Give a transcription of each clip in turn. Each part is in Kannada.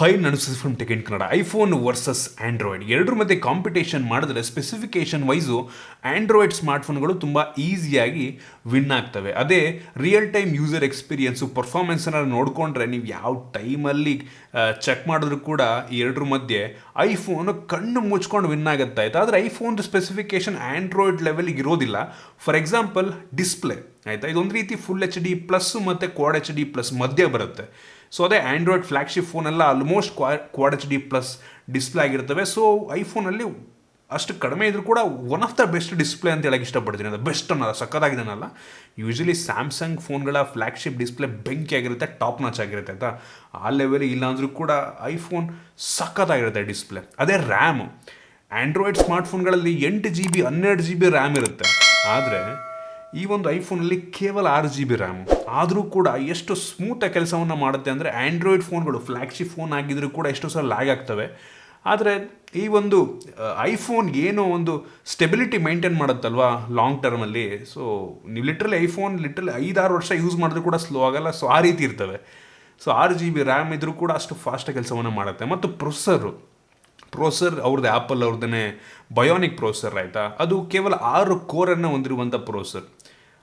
ಹೈ ನಾನು from tech in Kannada iPhone versus android ಎರಡರ ಮಧ್ಯೆ ಕಾಂಪಿಟೇಷನ್ ಮಾಡಿದ್ರೆ ಸ್ಪೆಸಿಫಿಕೇಷನ್ ವೈಸು ಆ್ಯಂಡ್ರಾಯ್ಡ್ ಸ್ಮಾರ್ಟ್ಫೋನ್ಗಳು ತುಂಬ ಈಸಿಯಾಗಿ ವಿನ್ ಆಗ್ತವೆ. ಅದೇ ರಿಯಲ್ ಟೈಮ್ ಯೂಸರ್ ಎಕ್ಸ್ಪೀರಿಯನ್ಸು ಪರ್ಫಾರ್ಮೆನ್ಸನ್ನು ನೋಡಿಕೊಂಡ್ರೆ ನೀವು ಯಾವ ಟೈಮಲ್ಲಿ ಚೆಕ್ ಮಾಡಿದ್ರು ಕೂಡ ಎರಡರ ಮಧ್ಯೆ ಐಫೋನ್ ಕಣ್ಣು ಮುಚ್ಕೊಂಡು ವಿನ್ ಆಗುತ್ತೆ ಆಯ್ತಾ? ಆದರೆ ಐಫೋನ್ ಸ್ಪೆಸಿಫಿಕೇಷನ್ ಆ್ಯಂಡ್ರಾಯ್ಡ್ ಲೆವೆಲ್ಗೆ ಇರೋದಿಲ್ಲ. ಫಾರ್ ಎಕ್ಸಾಂಪಲ್ ಡಿಸ್ಪ್ಲೇ ಆಯಿತಾ? ಇದೊಂದು ರೀತಿ ಫುಲ್ ಎಚ್ ಡಿ ಪ್ಲಸ್ ಮತ್ತು ಕ್ವಾಡ್ ಎಚ್ ಡಿ ಪ್ಲಸ್ ಮಧ್ಯೆ ಬರುತ್ತೆ. ಸೊ ಅದೇ Android flagship ಫೋನೆಲ್ಲ almost quad quad H D plus display ಆಗಿರ್ತವೆ. ಸೊ ಐಫೋನಲ್ಲಿ ಅಷ್ಟು ಕಡಿಮೆ ಇದ್ರೂ ಕೂಡ one of the best display ಅಂತ ಹೇಳಕ್ಕೆ ಇಷ್ಟಪಡ್ತೀನಿ. ಅದು ಬೆಸ್ಟ್ ಅನ್ನೋದು ಸಕ್ಕತ್ತಾಗಿದ್ದಾನಲ್ಲ ಯೂಶಲಿ ಸ್ಯಾಮ್ಸಂಗ್ ಫೋನ್ಗಳ ಫ್ಲ್ಯಾಗ್ಶಿಪ್ ಡಿಸ್ಪ್ಲೇ ಬೆಂಕಿ ಆಗಿರುತ್ತೆ ಟಾಪ್ ನಾಚ್ ಆಗಿರುತ್ತೆ, ಆಯಿತಾ? ಆ ಲೆವೆಲ್ ಇಲ್ಲ ಅಂದರೂ ಕೂಡ ಐಫೋನ್ ಸಖತ್ತಾಗಿರುತ್ತೆ ಡಿಸ್ಪ್ಲೇ ಅದೇ ರ್ಯಾಮ್ ಆ್ಯಂಡ್ರಾಯ್ಡ್ ಸ್ಮಾರ್ಟ್ಫೋನ್ಗಳಲ್ಲಿ ಎಂಟು ಜಿ ಬಿ ಹನ್ನೆರಡು ಜಿ ಬಿ ರ್ಯಾಮ್ ಇರುತ್ತೆ. ಆದರೆ ಈ ಒಂದು ಐಫೋನಲ್ಲಿ ಕೇವಲ ಆರು ಜಿ ಬಿ ರ್ಯಾಮ್ ಆದರೂ ಕೂಡ ಎಷ್ಟು ಸ್ಮೂತಾಗಿ ಕೆಲಸವನ್ನು ಮಾಡುತ್ತೆ ಅಂದರೆ ಆ್ಯಂಡ್ರಾಯ್ಡ್ ಫೋನ್ಗಳು ಫ್ಲ್ಯಾಗ್ಶಿಪ್ ಫೋನ್ ಆಗಿದ್ರೂ ಕೂಡ ಎಷ್ಟೋ ಸಲ ಲ್ಯಾಗ್ ಆಗ್ತವೆ. ಆದರೆ ಈ ಒಂದು ಐಫೋನ್ ಏನೋ ಒಂದು ಸ್ಟೆಬಿಲಿಟಿ ಮೇಂಟೈನ್ ಮಾಡುತ್ತಲ್ವಾ ಲಾಂಗ್ ಟರ್ಮಲ್ಲಿ ಸೊ ನೀವು ಲಿಟ್ರಲಿ ಐಫೋನ್ ಲಿಟ್ರಲಿ ಐದಾರು ವರ್ಷ ಯೂಸ್ ಮಾಡಿದ್ರೂ ಕೂಡ ಸ್ಲೋ ಆಗಲ್ಲ. ಸೊ ಆ ರೀತಿ ಇರ್ತವೆ. ಸೊ ಆರು ಜಿ ಬಿ ರ್ಯಾಮ್ ಇದ್ದರೂ ಕೂಡ ಅಷ್ಟು ಫಾಸ್ಟ್ ಕೆಲಸವನ್ನು ಮಾಡುತ್ತೆ. ಮತ್ತು ಪ್ರೊಸೆಸರು ಪ್ರೊಸರ್ ಅವ್ರದ್ದು ಆ್ಯಪಲ್ ಅವ್ರದ್ದೇ ಬಯೋನಿಕ್ ಪ್ರೋಸರ್ ಆಯಿತಾ? ಅದು ಕೇವಲ ಆರು ಕೋರನ್ನು ಹೊಂದಿರುವಂಥ ಪ್ರೋಸರ್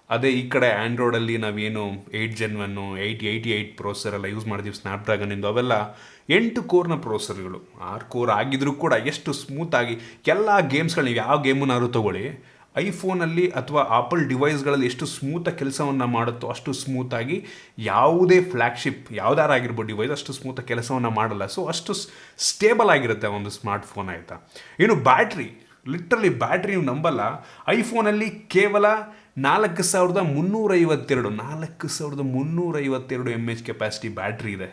ಅದೇ ಈ ಕಡೆ ಆ್ಯಂಡ್ರಾಯ್ಡಲ್ಲಿ ನಾವೇನು eight gen one eight eighty eight processor ಎಲ್ಲ ಯೂಸ್ ಮಾಡ್ತೀವಿ ಸ್ನ್ಯಾಪ್ಡ್ರ್ಯಾಗನಿಂದು ಅವೆಲ್ಲ ಎಂಟು ಕೋರ್ನ ಪ್ರೊಸೆಸರ್ಗಳು ಆರು ಕೋರ್ ಆಗಿದ್ರೂ ಕೂಡ ಎಷ್ಟು ಸ್ಮೂತಾಗಿ ಎಲ್ಲ ಗೇಮ್ಸ್ಗಳು ನೀವು ಯಾವ ಗೇಮನ್ನಾದ್ರು ತೊಗೊಳ್ಳಿ ಐಫೋನಲ್ಲಿ ಅಥವಾ ಆಪಲ್ ಡಿವೈಸ್ಗಳಲ್ಲಿ ಎಷ್ಟು ಸ್ಮೂತಾಗಿ ಕೆಲಸವನ್ನು ಮಾಡುತ್ತೋ ಅಷ್ಟು ಸ್ಮೂತಾಗಿ ಯಾವುದೇ ಫ್ಲ್ಯಾಗ್ಶಿಪ್ ಯಾವ್ದಾರಾಗಿರ್ಬೋದು ಡಿವೈಸ್ ಅಷ್ಟು ಸ್ಮೂತಾಗಿ ಕೆಲಸವನ್ನು ಮಾಡಲ್ಲ. ಸೊ ಅಷ್ಟು ಸ್ಟೇಬಲ್ ಆಗಿರುತ್ತೆ ಒಂದು ಸ್ಮಾರ್ಟ್ ಫೋನ್ ಆಯಿತಾ. ಇನ್ನು ಬ್ಯಾಟ್ರಿ ಲಿಟ್ರಲಿ ಬ್ಯಾಟ್ರಿ ನೀವು ನಂಬಲ್ಲ. ಐಫೋನಲ್ಲಿ ಕೇವಲ ನಾಲ್ಕು ಸಾವಿರದ ಮುನ್ನೂರೈವತ್ತೆರಡು, ನಾಲ್ಕು ಸಾವಿರದ ಮುನ್ನೂರೈವತ್ತೆರಡು ಎಂ ಎಚ್ ಕೆಪಾಸಿಟಿ ಬ್ಯಾಟ್ರಿ ಇದೆ.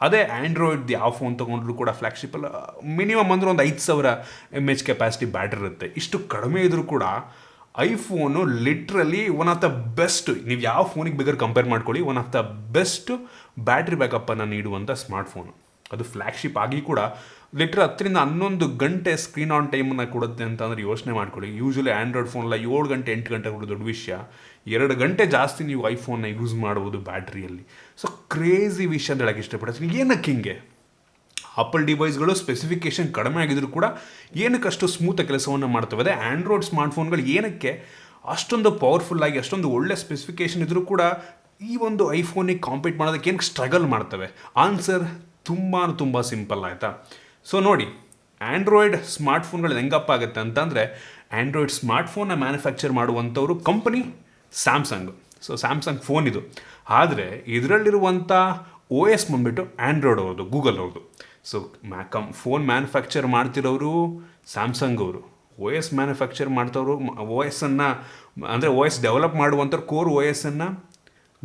ಅದೇ ಆ್ಯಂಡ್ರಾಯ್ಡ್ ಯಾವ ಫೋನ್ ತೊಗೊಂಡ್ರು ಕೂಡ ಫ್ಲ್ಯಾಗ್ಶಿಪ್ಪಲ್ಲ ಮಿನಿಮಮ್ ಅಂದರೆ ಒಂದು ಐದು ಸಾವಿರ ಎಂ ಎಚ್ ಕೆಪಾಸಿಟಿ ಬ್ಯಾಟ್ರಿ ಇರುತ್ತೆ. ಇಷ್ಟು ಕಡಿಮೆ ಇದ್ದರೂ ಕೂಡ iPhone literally one of the best ನೀವು ಯಾವ ಫೋನಿಗೆ ಬೇಕಾದ್ರೆ ಕಂಪೇರ್ ಮಾಡ್ಕೊಳ್ಳಿ one of the best battery ಬ್ಯಾಕಪ್ಪನ್ನು ನೀಡುವಂಥ ಸ್ಮಾರ್ಟ್ಫೋನು ಅದು ಫ್ಲ್ಯಾಗ್ಶಿಪ್ ಆಗಿ ಕೂಡ ಲಿಟ್ರ್ ಹತ್ತರಿಂದ ಹನ್ನೊಂದು ಗಂಟೆ ಸ್ಕ್ರೀನ್ ಆನ್ ಟೈಮನ್ನು ಕೊಡುತ್ತೆ ಅಂತಂದ್ರೆ ಯೋಚನೆ ಮಾಡ್ಕೊಳ್ಳಿ. ಯೂಶ್ವಲಿ ಆ್ಯಂಡ್ರಾಯ್ಡ್ ಫೋನೆಲ್ಲ ಏಳು ಗಂಟೆ, ಎಂಟು ಗಂಟೆ ಕೂಡ ದೊಡ್ಡ ವಿಷಯ. ಎರಡು ಗಂಟೆ ಜಾಸ್ತಿ ನೀವು ಐಫೋನ್ನ ಯೂಸ್ ಮಾಡ್ಬೋದು ಬ್ಯಾಟ್ರಿಯಲ್ಲಿ ಸೊ ಕ್ರೇಜಿ ವಿಷಯ ಅಂತ ಹೇಳಕ್ಕೆ ಇಷ್ಟಪಡ್ತೀನಿ. ಏನಕ್ಕೆ ಹಿಂಗೆ? ಆಪಲ್ ಡಿವೈಸ್ಗಳು ಸ್ಪೆಸಿಫಿಕೇಶನ್ ಕಡಿಮೆ ಆಗಿದ್ರು ಕೂಡ ಏನಕ್ಕೆ ಅಷ್ಟು ಸ್ಮೂತ ಕೆಲಸವನ್ನು ಮಾಡ್ತವೆ. ಅದೇ ಆ್ಯಂಡ್ರಾಯ್ಡ್ ಸ್ಮಾರ್ಟ್ಫೋನ್ಗಳು ಏನಕ್ಕೆ ಅಷ್ಟೊಂದು ಪವರ್ಫುಲ್ ಆಗಿ, ಅಷ್ಟೊಂದು ಒಳ್ಳೆ ಸ್ಪೆಸಿಫಿಕೇಶನ್ ಇದ್ರೂ ಕೂಡ ಈ ಒಂದು ಐಫೋನಿಗೆ ಕಾಂಪೀಟ್ ಮಾಡೋದಕ್ಕೆ ಏನಕ್ಕೆ ಸ್ಟ್ರಗಲ್ ಮಾಡ್ತವೆ? ಆನ್ಸರ್ ತುಂಬ ತುಂಬ ಸಿಂಪಲ್ ಆಯಿತಾ? ಸೊ ನೋಡಿ ಆ್ಯಂಡ್ರಾಯ್ಡ್ ಸ್ಮಾರ್ಟ್ಫೋನ್ಗಳು ಹೆಂಗಪ್ಪ ಆಗುತ್ತೆ ಅಂತಂದರೆ ಆ್ಯಂಡ್ರಾಯ್ಡ್ ಸ್ಮಾರ್ಟ್ಫೋನ್ನ manufacture ಮಾಡುವಂಥವ್ರು company Samsung so Samsung phone ಇದು. ಆದರೆ ಇದರಲ್ಲಿರುವಂಥ ಓ ಎಸ್ ಬಂದುಬಿಟ್ಟು ಆ್ಯಂಡ್ರಾಯ್ಡ್ ಅವ್ರದ್ದು ಗೂಗಲ್ ಅವ್ರದ್ದು. ಸೊ ಮ್ಯಾ ಕಂ ಫೋನ್ ಮ್ಯಾನುಫ್ಯಾಕ್ಚರ್ ಮಾಡ್ತಿರೋರು ಸ್ಯಾಮ್ಸಂಗ್ ಅವರು. ಓ ಎಸ್ ಮ್ಯಾನುಫ್ಯಾಕ್ಚರ್ ಮಾಡ್ತವರು ಓ ಎಸ್ಸನ್ನು ಅಂದರೆ ಓ ಎಸ್ ಡೆವಲಪ್ ಮಾಡುವಂಥವ್ರು ಕೋರ್ ಓ ಎಸ್ಸನ್ನು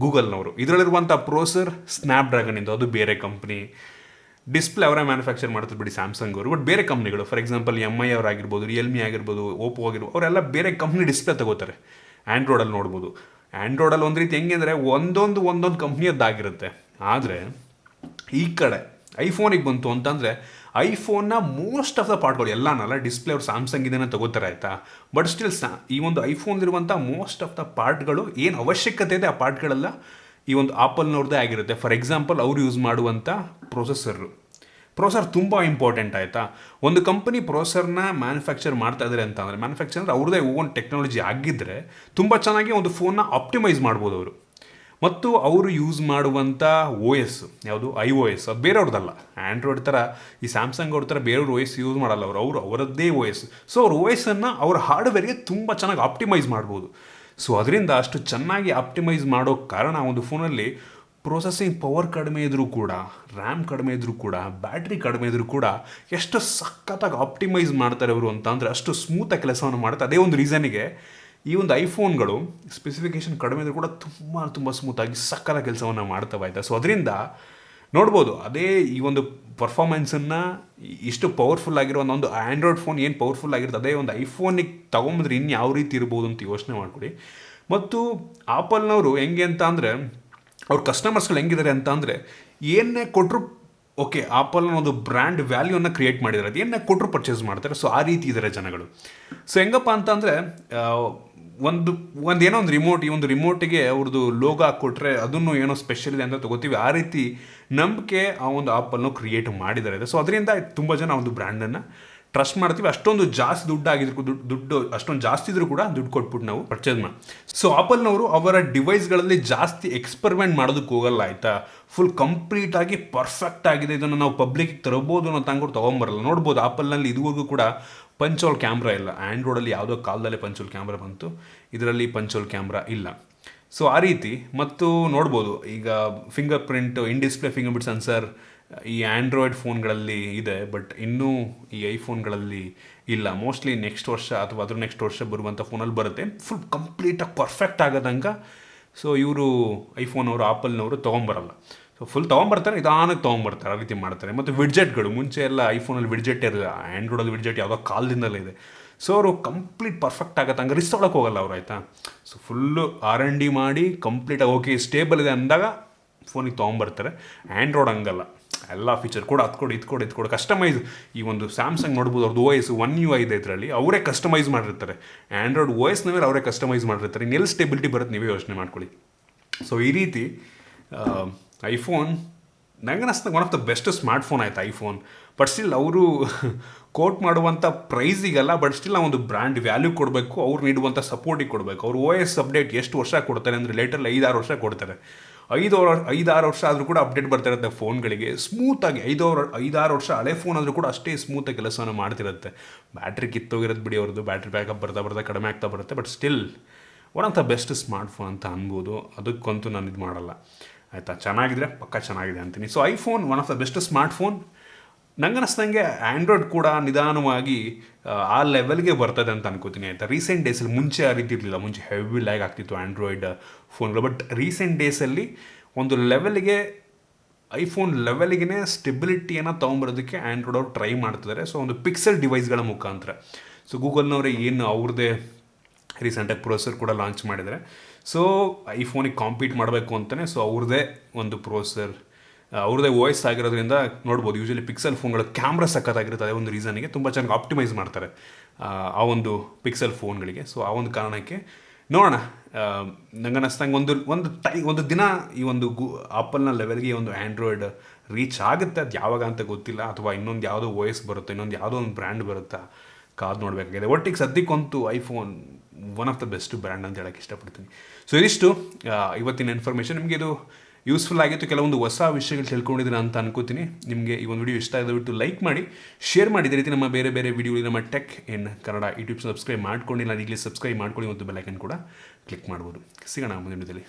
ಗೂಗಲ್ನವರು. ಇದರಲ್ಲಿರುವಂಥ ಪ್ರೋಸರ್ ಸ್ನ್ಯಾಪ್ಡ್ರ್ಯಾಗನಿಂದ ಅದು ಬೇರೆ ಕಂಪ್ನಿ ಡಿಸ್ಪ್ಲೇ ಅವರೇ ಮ್ಯಾನುಫ್ಯಾಕ್ಚರ್ ಮಾಡ್ತಾರೆ ಬಿಡಿ ಸ್ಯಾಮ್ಸಂಗ್ ಅವರು. ಬಟ್ ಬೇರೆ ಕಂಪ್ನಿಗಳು ಫಾರ್ ಎಕ್ಸಾಂಪಲ್ ಎಂ ಐ ಅವರಾಗಿರ್ಬೋದು ರಿಯಲ್ಮಿ ಆಗಿರ್ಬೋದು ಓಪೋ ಆಗಿರ್ಬೋದು, ಅವರೆಲ್ಲ ಬೇರೆ ಕಂಪ್ನಿ ಡಿಸ್ಪ್ಲೇ ತಗೋತಾರೆ. ಆ್ಯಂಡ್ರಾಯ್ಡಲ್ಲಿ ನೋಡ್ಬೋದು. ಆ್ಯಂಡ್ರಾಯ್ಡಲ್ಲಿ ಒಂದು ರೀತಿ ಹೆಂಗೆ ಅಂದರೆ ಒಂದೊಂದು ಒಂದೊಂದು ಕಂಪ್ನಿಯದ್ದಾಗಿರುತ್ತೆ ಆದರೆ, ಈ ಕಡೆ ಐಫೋನಿಗೆ ಬಂತು ಅಂತಂದರೆ ಐಫೋನ್ನ ಮೋಸ್ಟ್ ಆಫ್ ದ ಪಾರ್ಟ್ಗಳು ಎಲ್ಲನಲ್ಲ ಡಿಸ್ಪ್ಲೇ ಅವ್ರು ಸ್ಯಾಮ್ಸಂಗ್ ಇದನ್ನು ತಗೋತಾರೆ ಆಯಿತಾ? ಬಟ್ ಸ್ಟಿಲ್ ಸಾ, ಈ ಒಂದು ಐಫೋನ್ಲಿರುವಂಥ ಮೋಸ್ಟ್ ಆಫ್ ದ ಪಾರ್ಟ್ಗಳು ಏನು ಅವಶ್ಯಕತೆ ಇದೆ ಆ ಪಾರ್ಟ್ಗಳೆಲ್ಲ ಈ ಒಂದು ಆಪಲ್ನವ್ರದ್ದೇ ಆಗಿರುತ್ತೆ. ಫಾರ್ ಎಕ್ಸಾಂಪಲ್ ಅವರು ಯೂಸ್ ಮಾಡುವಂಥ ಪ್ರೊಸೆಸರು ಪ್ರೊಸೆಸರ್ ತುಂಬ ಇಂಪಾರ್ಟೆಂಟ್ ಆಯಿತಾ? ಒಂದು ಕಂಪನಿ ಪ್ರೊಸೆಸರ್ನ ಮ್ಯಾನುಫ್ಯಾಕ್ಚರ್ ಮಾಡ್ತಾ ಇದ್ದಾರೆ ಅಂತಂದರೆ ಮ್ಯಾನುಫ್ಯಾಕ್ಚರ್ ಅಂದರೆ ಅವ್ರದ್ದೇ ಓನ್ ಟೆಕ್ನಾಲಜಿ ಆಗಿದ್ದರೆ ತುಂಬ ಚೆನ್ನಾಗಿ ಒಂದು ಫೋನ್ನ ಆಪ್ಟಿಮೈಸ್ ಮಾಡ್ಬೋದು ಅವರು. ಮತ್ತು ಅವರು ಯೂಸ್ ಮಾಡುವಂಥ ಓ ಎಸ್ ಯಾವುದು? ಐ ಓ ಎಸ್ ಅದು ಬೇರೆಯವ್ರದ್ದಲ್ಲ. ಆ್ಯಂಡ್ರಾಯ್ಡ್ ಥರ ಈ ಸ್ಯಾಮ್ಸಂಗ್ ಅವ್ರ ಥರ ಬೇರೆಯವ್ರ ಓ ಎಸ್ ಯೂಸ್ ಮಾಡಲ್ಲ ಅವರು. ಅವರು ಅವರದ್ದೇ ಓ ಎಸ್ ಸೊ ಅವ್ರ ಓ ಎಸ್ಸನ್ನು ಅವ್ರ ಹಾರ್ಡ್ವೇರ್ಗೆ ತುಂಬ ಚೆನ್ನಾಗಿ ಆಪ್ಟಿಮೈಸ್ ಮಾಡ್ಬೋದು. ಸೊ ಅದರಿಂದ ಅಷ್ಟು ಚೆನ್ನಾಗಿ ಆಪ್ಟಿಮೈಸ್ ಮಾಡೋ ಕಾರಣ ಒಂದು ಫೋನಲ್ಲಿ ಪ್ರೊಸೆಸಿಂಗ್ ಪವರ್ ಕಡಿಮೆ ಇದ್ದರೂ ಕೂಡ ರ್ಯಾಮ್ ಕಡಿಮೆ ಇದ್ದರೂ ಕೂಡ ಬ್ಯಾಟ್ರಿ ಕಡಿಮೆ ಇದ್ದರೂ ಕೂಡ ಎಷ್ಟು ಸಖತ್ತಾಗಿ ಆಪ್ಟಿಮೈಸ್ ಮಾಡ್ತಾರೆ ಅವರು ಅಂತ ಅಂದರೆ ಅಷ್ಟು ಸ್ಮೂತಾಗಿ ಕೆಲಸವನ್ನು ಮಾಡ್ತಾರೆ. ಅದೇ ಒಂದು ರೀಸನಿಗೆ ಈ ಒಂದು ಐಫೋನ್ಗಳು ಸ್ಪೆಸಿಫಿಕೇಶನ್ ಕಡಿಮೆ ಇದ್ರೂ ಕೂಡ ತುಂಬ ತುಂಬ ಸ್ಮೂತಾಗಿ ಸಕ್ಕಲ ಕೆಲಸವನ್ನು ಮಾಡ್ತಾ ಆಯಿತಾ ಸೊ ಅದರಿಂದ ನೋಡ್ಬೋದು, ಅದೇ ಈ ಒಂದು ಪರ್ಫಾರ್ಮೆನ್ಸನ್ನು ಇಷ್ಟು ಪವರ್ಫುಲ್ ಆಗಿರೋ ಒಂದು ಆ್ಯಂಡ್ರಾಯ್ಡ್ ಫೋನ್ ಏನು ಪವರ್ಫುಲ್ ಆಗಿರುತ್ತೆ, ಅದೇ ಒಂದು ಐಫೋನಿಗೆ ತೊಗೊಂಬಂದ್ರೆ ಇನ್ನು ಯಾವ ರೀತಿ ಇರ್ಬೋದು ಅಂತ ಯೋಚನೆ ಮಾಡಿಕೊಡಿ. ಮತ್ತು ಆಪಲ್ನವರು ಹೆಂಗೆ ಅಂತ ಅಂದರೆ, ಅವ್ರ ಕಸ್ಟಮರ್ಸ್ಗಳು ಹೆಂಗಿದ್ದಾರೆ ಅಂತ ಅಂದರೆ, ಏನೇ ಕೊಟ್ಟರು ಓಕೆ ಆಪಲ್ನ ಒಂದು ಬ್ರ್ಯಾಂಡ್ ವ್ಯಾಲ್ಯೂನ ಕ್ರಿಯೇಟ್ ಮಾಡಿದ್ದಾರೆ ಏನೇ ಕೊಟ್ಟರು ಪರ್ಚೇಸ್ ಮಾಡ್ತಾರೆ. ಸೊ ಆ ರೀತಿ ಇದ್ದಾರೆ ಜನಗಳು. ಸೊ ಹೆಂಗಪ್ಪ ಅಂತಂದರೆ ಒಂದು ಒಂದು ಏನೋ ಒಂದು ರಿಮೋಟ್ ಈ ಒಂದು ರಿಮೋಟಿಗೆ ಅವ್ರದ್ದು ಲೋಗೋ ಹಾಕ್ಕೊಟ್ರೆ ಅದನ್ನು ಏನೋ ಸ್ಪೆಷಲ್ ಇದೆ ಅಂತ ತಗೋತೀವಿ. ಆ ರೀತಿ ನಂಬಿಕೆ ಆ ಒಂದು ಆ್ಯಪನ್ನು ಕ್ರಿಯೇಟ್ ಮಾಡಿದ್ದಾರೆ. ಸೊ ಅದರಿಂದ ತುಂಬ ಜನ ಒಂದು ಬ್ರ್ಯಾಂಡನ್ನು ಟ್ರಸ್ಟ್ ಮಾಡ್ತೀವಿ, ಅಷ್ಟೊಂದು ಜಾಸ್ತಿ ದುಡ್ಡು ಆಗಿದ್ರು ದುಡ್ಡು, ಅಷ್ಟೊಂದು ಜಾಸ್ತಿ ಇದ್ರೂ ಕೂಡ ದುಡ್ಡು ಕೊಟ್ಬಿಟ್ಟು ನಾವು ಪರ್ಚೇಸ್ ಮಾಡಿ ಸೊ ಆಪಲ್ನವರು ಅವರ ಡಿವೈಸ್ಗಳಲ್ಲಿ ಜಾಸ್ತಿ ಎಕ್ಸ್ಪೆರಿಮೆಂಟ್ ಮಾಡೋದಕ್ಕೆ ಹೋಗಲ್ಲ, ಆಯಿತಾ? ಫುಲ್ ಕಂಪ್ಲೀಟ್ ಆಗಿ ಪರ್ಫೆಕ್ಟ್ ಆಗಿದೆ, ಇದನ್ನು ನಾವು ಪಬ್ಲಿಕ್ ತರಬೋದು ಅನ್ನೋ ತಂಗೋರು ತೊಗೊಂಬರಲ್ಲ. ನೋಡ್ಬೋದು ಆಪಲ್ನಲ್ಲಿ ಇದುವರೆಗೂ ಕೂಡ ಪಂಚೋಲ್ ಕ್ಯಾಮ್ರಾ ಇಲ್ಲ. ಆ್ಯಂಡ್ರಾಯ್ಡಲ್ಲಿ ಯಾವುದೋ ಕಾಲದಲ್ಲೇ ಪಂಚೋಲ್ ಕ್ಯಾಮ್ರಾ ಬಂತು. ಇದರಲ್ಲಿ ಪಂಚೋಲ್ ಕ್ಯಾಮ್ರಾ ಇಲ್ಲ. ಸೊ ಆ ರೀತಿ, ಮತ್ತು ನೋಡ್ಬೋದು, ಈಗ fingerprint in display fingerprint sensor ಈ ಆ್ಯಂಡ್ರಾಯ್ಡ್ ಫೋನ್ಗಳಲ್ಲಿ ಇದೆ ಬಟ್ ಇನ್ನೂ ಈ ಐಫೋನ್ಗಳಲ್ಲಿ ಇಲ್ಲ. ಮೋಸ್ಟ್ಲಿ ನೆಕ್ಸ್ಟ್ ವರ್ಷ ಅಥವಾ ಅದ್ರ ನೆಕ್ಸ್ಟ್ ವರ್ಷ ಬರುವಂಥ ಫೋನಲ್ಲಿ ಬರುತ್ತೆ. ಫುಲ್ ಕಂಪ್ಲೀಟಾಗಿ ಪರ್ಫೆಕ್ಟ್ ಆಗೋದಂಗ. ಸೊ ಇವರು ಐಫೋನ್ ಅವರು ಆಪಲ್ನವರು ತೊಗೊಂಬರಲ್ಲ. ಸೊ ಫುಲ್ ತೊಗೊಂಬರ್ತಾರೆ ನಿಧಾನಕ್ಕೆ ತೊಗೊಂಬರ್ತಾರೆ, ಆ ರೀತಿ ಮಾಡ್ತಾರೆ. ಮತ್ತು ವಿಡ್ಜೆಟ್ಗಳು ಮುಂಚೆ ಎಲ್ಲ ಐಫೋನಲ್ಲಿ ವಿಡ್ಜೆಟ್ ಇರಲಿಲ್ಲ ಆ್ಯಂಡ್ರಾಯ್ಡಲ್ಲಿ ವಿಡ್ಜೆಟ್ ಯಾವುದೋ ಕಾಲದಿಂದಲೇ ಇದೆ. ಸೊ ಅವರು ಕಂಪ್ಲೀಟ್ ಪರ್ಫೆಕ್ಟ್ ಆಗುತ್ತೆ ಹಂಗೆ ರಿಸ್ಕ್ ತೊಗೊಳಕ್ಕೆ ಹೋಗಲ್ಲ ಅವ್ರು, ಆಯಿತಾ? So full R N D ಮಾಡಿ ಕಂಪ್ಲೀಟಾಗಿ ಓಕೆ ಸ್ಟೇಬಲ್ ಇದೆ ಅಂದಾಗ ಫೋನಿಗೆ ತೊಗೊಂಬರ್ತಾರೆ. ಆ್ಯಂಡ್ರಾಯ್ಡ್ ಹಂಗಲ್ಲ. ಎಲ್ಲ ಫೀಚರ್ ಕೊಡು ಅದು ಕೊಡು, ಇದು ಕೊಡು ಇದು ಕೊಡು. ಕಸ್ಟಮೈಸ್ ಈ ಒಂದು ಸ್ಯಾಮ್ಸಂಗ್ ನೋಡ್ಬೋದು ಅವ್ರದ್ದು ಓ ಎಸ್ ಒನ್ ಯು ಇದೆ ಇದರಲ್ಲಿ, ಅವರೇ ಕಸ್ಟಮೈಸ್ ಮಾಡಿರ್ತಾರೆ. ಆ್ಯಂಡ್ರಾಯ್ಡ್ ಓ ಎಸ್ನ ಮೇಲೆ ಅವರೇ ಕಸ್ಟಮೈಸ್ ಮಾಡಿರ್ತಾರೆ. ಇನ್ನೆಲ್ಲಿ ಸ್ಟೆಬಿಲಿಟಿ ಬರುತ್ತೆ, ನೀವೇ ಯೋಚನೆ ಮಾಡ್ಕೊಳ್ಳಿ. ಸೊ ಈ ರೀತಿ ಐಫೋನ್ ನನಗೆ ಅನಿಸ್ದಾಗ one of the best smartphone ಆಯ್ತು ಐಫೋನ್ ಬಟ್ ಸ್ಟಿಲ್ ಅವರು ಕೋಟ್ ಮಾಡುವಂಥ ಪ್ರೈಸಿಗಲ್ಲ ಬಟ್ ಸ್ಟಿಲ್ ನಾವು ಒಂದು ಬ್ರ್ಯಾಂಡ್ ವ್ಯಾಲ್ಯೂ ಕೊಡಬೇಕು, ಅವ್ರು ನೀಡುವಂಥ ಸಪೋರ್ಟಿಗೆ ಕೊಡಬೇಕು. ಅವ್ರು ಓ ಎಸ್ ಅಪ್ಡೇಟ್ ಎಷ್ಟು ವರ್ಷ ಕೊಡ್ತಾರೆ ಅಂದರೆ ಲೇಟಲ್ಲಿ ಐದಾರು ವರ್ಷ ಕೊಡ್ತಾರೆ. ಐದು ಐದಾರು ವರ್ಷ ಆದರೂ ಕೂಡ ಅಪ್ಡೇಟ್ ಬರ್ತಾ ಇರುತ್ತೆ ಫೋನ್ಗಳಿಗೆ ಸ್ಮೂತಾಗಿ ಐದು ಐದಾರು ವರ್ಷ ಹಳೆ ಫೋನ್ ಆದರೂ ಕೂಡ ಅಷ್ಟೇ ಸ್ಮೂತಾಗಿ ಕೆಲಸವನ್ನು ಮಾಡ್ತಿರುತ್ತೆ. ಬ್ಯಾಟ್ರಿ ಕಿತ್ತೋಗಿರೋದು ಬಿಡಿ ಅವ್ರದ್ದು ಬ್ಯಾಟ್ರಿ ಬ್ಯಾಕಪ್ ಬರ್ತಾ ಬರ್ತಾ ಕಡಿಮೆ ಆಗ್ತಾ ಬರುತ್ತೆ. But still one of the best smartphone ಅಂತ ಅನ್ಬೋದು. ಅದಕ್ಕಂತೂ ನಾನು ಇದು ಮಾಡಲ್ಲ. ಆಯಿತಾ? ಚೆನ್ನಾಗಿದ್ರೆ ಪಕ್ಕ ಚೆನ್ನಾಗಿದೆ ಅಂತೀನಿ. So iPhone one of the best smart android android ಕೂಡ ನಿಧಾನವಾಗಿ ಆ, ಆ ಲೆವೆಲ್ಗೆ ಬರ್ತದೆ ಅಂತ ಅನ್ಕೋತೀನಿ. ಆಯಿತಾ? ರೀಸೆಂಟ್ ಡೇಸಲ್ಲಿ ಮುಂಚೆ ಆ ರೀತಿ ಇರಲಿಲ್ಲ. ಮುಂಚೆ ಹೆವಿ ಲ್ಯಾಗ್ ಆಗ್ತಿತ್ತು ಆ್ಯಂಡ್ರಾಯ್ಡ್ ಫೋನ್ಗಳು ಬಟ್ ರೀಸೆಂಟ್ ಡೇಸಲ್ಲಿ ಒಂದು ಲೆವೆಲ್ಗೆ ಐಫೋನ್ ಲೆವೆಲ್ಗೆ ಸ್ಟೆಬಿಲಿಟಿಯನ್ನು ತೊಗೊಂಬರೋದಕ್ಕೆ ಆ್ಯಂಡ್ರಾಯ್ಡ್ ಅವ್ರು ಟ್ರೈ ಮಾಡ್ತಿದ್ದಾರೆ. ಸೊ ಒಂದು ಪಿಕ್ಸೆಲ್ ಡಿವೈಸ್ಗಳ ಮುಖಾಂತರ. ಸೊ ಗೂಗಲ್ನವರೇ ಏನು ಅವ್ರದ್ದೇ ರೀಸೆಂಟಾಗಿ ಪ್ರೊಸೆಸರ್ ಕೂಡ ಲಾಂಚ್ ಮಾಡಿದ್ದಾರೆ. ಸೊ ಐಫೋನಿಗೆ ಕಾಂಪೀಟ್ ಮಾಡಬೇಕು ಅಂತಲೇ ಸೊ ಅವ್ರದ್ದೇ ಒಂದು ಪ್ರೊಸೆಸರ್ ಅವ್ರದ್ದೇ ವಾಯ್ಸ್ ಆಗಿರೋದ್ರಿಂದ ನೋಡ್ಬೋದು. ಯೂಶಲಿ ಪಿಕ್ಸೆಲ್ ಫೋನ್ಗಳ ಕ್ಯಾಮ್ರಾ ಅದೇ ಒಂದು ರೀಸನಿಗೆ ತುಂಬ ಚೆನ್ನಾಗಿ ಆಪ್ಟಿಮೈಸ್ ಮಾಡ್ತಾರೆ ಆ, ಒಂದು ಪಿಕ್ಸೆಲ್ ಫೋನ್ಗಳಿಗೆ ಸೊ ಆ ಒಂದು ಕಾರಣಕ್ಕೆ ನೋಡೋಣ. ನಂಗೆ ಅನ್ನಿಸ್ತಂಗೆ ಒಂದು ಒಂದು ಟೈ ಒಂದು ದಿನ ಈ ಒಂದು ಗು ಆಪಲ್ನ ಲೆವೆಲ್ಗೆ ಒಂದು ಆ್ಯಂಡ್ರಾಯ್ಡ್ ರೀಚ್ ಆಗುತ್ತೆ. ಅದು ಯಾವಾಗ ಅಂತ ಗೊತ್ತಿಲ್ಲ. ಅಥವಾ ಇನ್ನೊಂದು ಯಾವುದೋ ವಾಯ್ಸ್ ಬರುತ್ತೆ ಇನ್ನೊಂದು ಯಾವುದೋ ಒಂದು ಬ್ರ್ಯಾಂಡ್ ಬರುತ್ತಾ ಕಾದು ನೋಡಬೇಕಾಗಿದೆ. ಒಟ್ಟಿಗೆ ಸದ್ಯಕ್ಕಂತೂ iPhone one of the best brand ಅಂತ ಹೇಳೋಕ್ಕೆ ಇಷ್ಟಪಡ್ತೀನಿ. ಸೊ ಇದಿಷ್ಟು ಇವತ್ತಿನ ಇನ್ಫಾರ್ಮೇಷನ್ ನಿಮಗೆ ಇದು ಯೂಸ್ಫುಲ್ ಆಗಿತ್ತು. ಕೆಲವೊಂದು ಹೊಸ ವಿಷಯಗಳು ತಿಳ್ಕೊಂಡಿದ್ದೀನಿ ಅಂತ ಅನ್ಕೋತೀನಿ. ನಿಮಗೆ ಈ ಒಂದು ವಿಡಿಯೋ ಇಷ್ಟ ಆದಬಿಟ್ಟು ಲೈಕ್ ಮಾಡಿ ಶೇರ್ ಮಾಡಿ. ಇದೇ ರೀತಿ ನಮ್ಮ ಬೇರೆ ಬೇರೆ ವಿಡಿಯೋಗಳು ನಮ್ಮ tech in Kannada YouTube subscribe ಮಾಡ್ಕೊಂಡಿಲ್ಲ ಈಗಲೇ ಸಬ್ಸ್ಕ್ರೈಬ್ ಮಾಡ್ಕೊಳ್ಳಿ, ಮತ್ತು ಬೆಲೈಕನ್ ಕೂಡ ಕ್ಲಿಕ್ ಮಾಡ್ಬೋದು. ಸಿಗೋಣ ಮುಂದಿನ ವಿಡಿಯೋದಲ್ಲಿ.